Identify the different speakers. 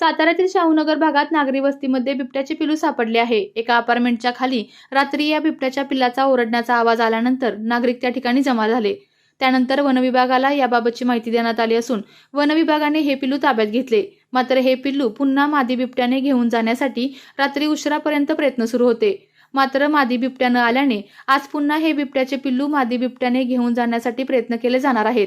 Speaker 1: साताऱ्यातील शाहूनगर भागात नागरी वस्तीमध्ये बिबट्याचे पिलू सापडले आहे. एका अपार्टमेंटच्या खाली रात्री या बिबट्याच्या पिल्लाचा ओरडण्याचा आवाज आल्यानंतर नागरिक त्या ठिकाणी जमा झाले. त्यानंतर वनविभागाला याबाबतची माहिती देण्यात आली असून वनविभागाने हे पिल्लू ताब्यात घेतले. मात्र हे पिल्लू पुन्हा मादी बिबट्याने घेऊन जाण्यासाठी रात्री उशिरापर्यंत प्रयत्न सुरू होते. मात्र मादी बिबट्या न आल्याने आज पुन्हा हे बिबट्याचे पिल्लू मादी बिबट्याने घेऊन जाण्यासाठी प्रयत्न केले जाणार आहेत.